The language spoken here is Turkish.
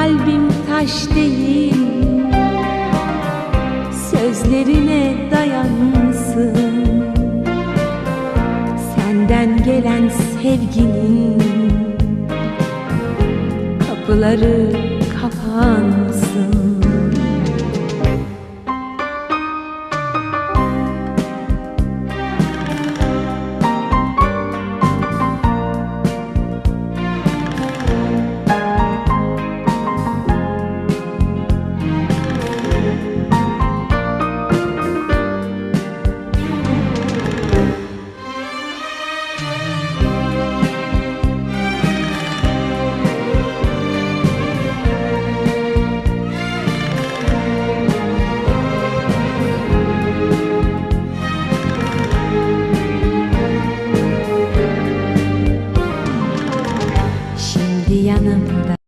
kalbim taş değil Sözlerine dayansın. Senden gelen sevginin Kapıları kapansın Диана